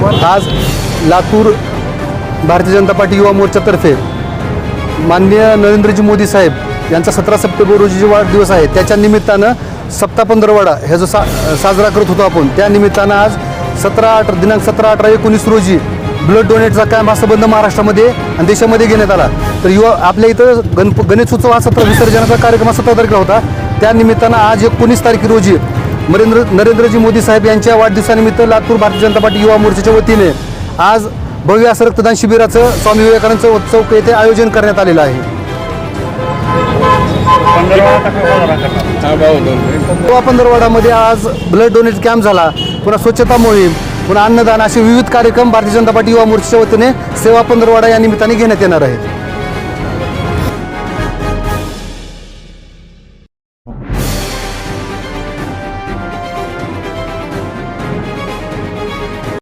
आज लातूर भारतीय जनता पार्टी युवा मोर्चातर्फे माननीय नरेंद्रजी मोदी साहेब यांचा सतरा सप्टेंबर रोजी जो वाढदिवस आहे त्याच्या निमित्तानं सप्ता पंधरवाडा ह्या जो सा साजरा करत होतो आपण त्या निमित्तानं आज सतरा अठरा दिनांक सतरा अठरा एकोणीस रोजी ब्लड डोनेटचा कॅम्प हा संबंध महाराष्ट्रामध्ये आणि देशामध्ये घेण्यात आला. तर युवा आपल्या इथं गणप गणेशोत्सव हा सतरा विसर्जनाचा कार्यक्रम हा सतरा तारखेला होता. त्या निमित्तानं आज एकोणीस तारखे रोजी नरेंद्र नरेंद्रजी मोदी साहेब यांच्या वाढदिवसानिमित्त लातूर भारतीय जनता पार्टी युवा मोर्चाच्या वतीने आज भव्य असं रक्तदान शिबिराचं स्वामी विवेकानंद उत्सव येथे आयोजन करण्यात आलेलं आहे. गोवा पंधरवाडामध्ये आज ब्लड डोनेट कॅम्प झाला. पुन्हा स्वच्छता मोहीम पुन्हा अन्नदान असे विविध कार्यक्रम भारतीय जनता पार्टी युवा मोर्चाच्या वतीने सेवा पंधरवाडा या निमित्ताने घेण्यात येणार आहेत.